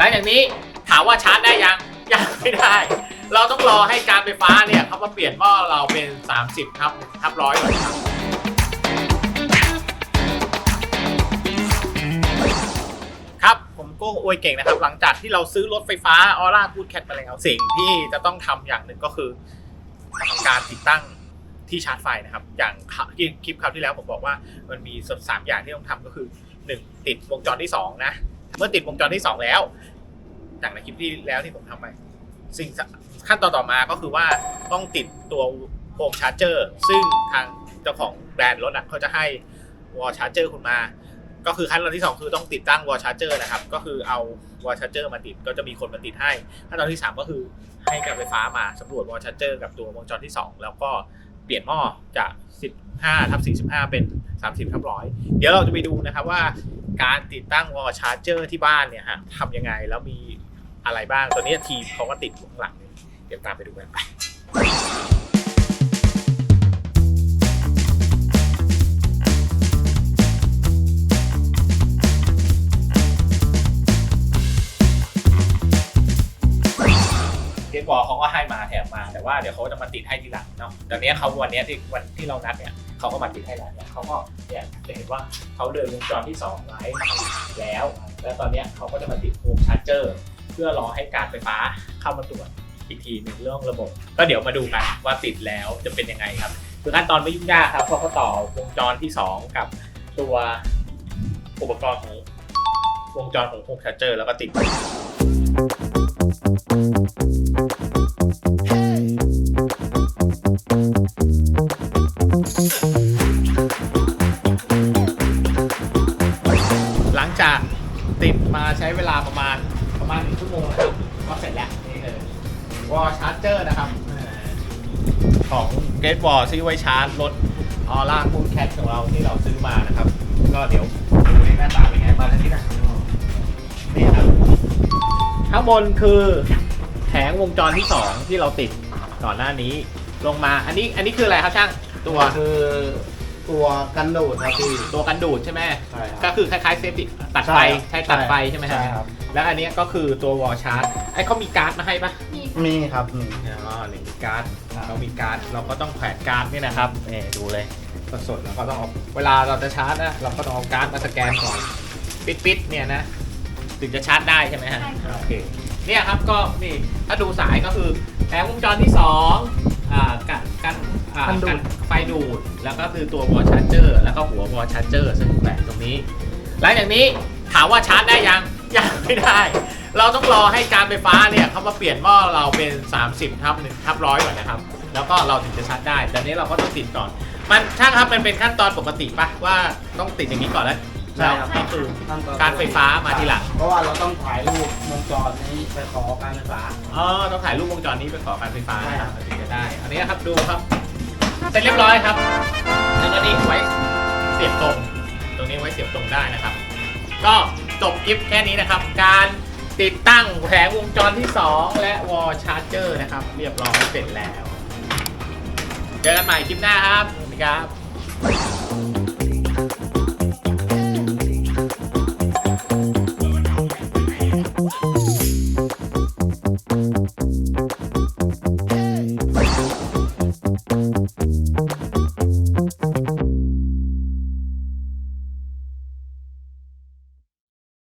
หลังจากนี้ถามว่าชาร์จได้ยังยังไม่ได้ เราต้องรอให้การไฟฟ้าเนี่ยเขามาเปลี่ยนหม้อเราเป็น 30ทับทับร้อยก่อนครับครับผมโก้อวยเก่งนะครับ หลังจากที่เราซื้อรถไฟฟ้าออร่าพูดแคทมาแล้วสิ่งที่จะต้องทำอย่างหนึ่งก็คือการติดตั้งที่ชาร์จไฟนะครับ อย่างที่คลิปคราวที่แล้วผมบอกว่ามันมีสามอย่างที่ต้องทำก็คือ 1 ติดวงจรที่ 2 นะ เมื่อติดวงจรที่ 2 แล้ว จากในคลิปที่แล้วที่ผมทำไปสิ่งขั้นตอนต่อมาก็คือว่าต้องติดตัวโฮมชาร์เจอร์ซึ่งทางเจ้าของแบรนด์รถอะเขาจะให้วอลชาร์เจอร์คุณมา ก็คือขั้นตอนที่ 2 คือต้องติดตั้งวอลชาร์เจอร์นะครับ ก็คือเอาวอลชาร์เจอร์มาติดก็จะมีคนมาติดให้ ขั้นตอนที่ 3 ก็คือให้การไฟฟ้ามาสำรวจวอลชาร์เจอร์กับตัววงจรที่ 2 แล้วก็เปลี่ยนหม้อจาก 15ทับ45 เป็น 30ทับร้อยเดี๋ยวเราจะไปดูนะครับว่าการติดตั้งวอลชาร์เจอร์ที่บ้านเนี่ยฮะทำยังไงแล้วมี อะไรบ้างตัวนี้ทีมเขาก็ติดอยู่ข้างหลังนี่เดี๋ยวตามไปดูกันไปเกตบอเขาก็ให้มาแถมมาแต่ว่าเดี๋ยวเขาจะมาติดให้ทีหลังเนาะตอนนี้เขาวันนี้ที่วันที่เรานัดเนี่ยเขาก็มาติดให้แล้วเนี่ยเขาก็เนี่ยจะเห็นว่าเขาเดินวงจรที่2ไว้แล้ว แล้วตอนเนี้ยเขาก็จะมาติดโฮมชาร์เจอร์ เพื่อรอให้การไฟฟ้าเข้ามาตรวจอีกทีหนึ่งเรื่องระบบ ก็เดี๋ยวมาดูกันว่าติดแล้วจะเป็นยังไงครับ คือขั้นตอนไม่ยุ่งยากครับเพราะเขาต่อวงจรที่ 2 กับตัวอุปกรณ์ของวงจรของโฮมชาร์เจอร์แล้วก็ติดหลังจากติดมาใช้เวลาประมาณ มาณหนึ่งชั่วโมงนะครับก็เสร็จแล้วนี่เลยวอลชาร์จเจอร์นะครับเอ่อของเกตวอลที่ไว้ชาร์จรถออร่าคูดแคทของเราที่เราซื้อมานะครับ ก็เดี๋ยวดูในหน้าตาเป็นไงมาทางนี้นะนี่ครับข้างบนคือแผงวงจรที่ 2 ที่เราติดก่อนหน้านี้ลงมาอันนี้อันนี้คืออะไรครับช่างตัวคือ ตัวกันดูดครับพี่ ตัวกันดูดใช่ไหมใช่คก็รับคือคล้ายๆเซฟตี้ตัดไฟใช่ใช้ตัดไฟใช่ไหมฮะใช่ครับ แล้วอันเนี้ยก็คือตัววอลชาร์จไอ้เขามีการ์ดมาให้ปะมีครับมี อ๋อนี่มีการ์ดครับเขามีการ์ดเราก็ต้องแขวนการ์ดเนี่ยนะครับนี่ดูเลยสดๆแล้วก็ต้องเอาเวลาเราจะชาร์จนะเราก็ต้องเอาการ์ดมาสแกนก่อนปิดๆเนี่ยนะถึงจะชาร์จได้ใช่ไหมฮะ ใช่ค่ะ โอเคเนี่ยครับก็นี่ถ้าดูสายก็คือแผงวงจรที่ส องอ่ากันกันอ่ากันดูด กันไฟดูด แล้วก็คือตัววอลชาร์เจอร์แล้วก็หัววอลชาร์เจอร์ซึ่งแฝงตรงนี้ หลังจากนี้ถามว่าชาร์จได้ยัง ยังไม่ได้ เราต้องรอให้การไฟฟ้าเนี่ยเขามาเปลี่ยนหม้อเราเป็น 30ทับหนึ่งทับร้อยก่อนนะครับ แล้วก็เราถึงจะชาร์จได้แต่นี้เราก็ต้องติดก่อน มันช่างครับมันเป็นขั้นตอนปกติปะว่าต้องติดอย่างนี้ก่อนแล้ว ใช่ครับก็คือขั้นตอนการไฟฟ้ามาทีหลัง เพราะว่าเราต้องถ่ายรูปวงจรนี้ไปขอการไฟฟ้า อ๋อต้องถ่ายรูปวงจรนี้ไปขอการไฟฟ้าใช่ครับมันถึงจะได้ อันนี้ครับดูครับ เสร็จเรียบร้อยครับ แล้วก็นี่ไว้เสียบตรง ตรงนี้ไว้เสียบตรงได้นะครับ ก็จบคลิปแค่นี้นะครับ การติดตั้งแผงวงจรที่ 2 และวอลชาร์เจอร์นะครับ เรียบร้อยเสร็จแล้ว เจอกันใหม่คลิปหน้าครับ สวัสดีครับ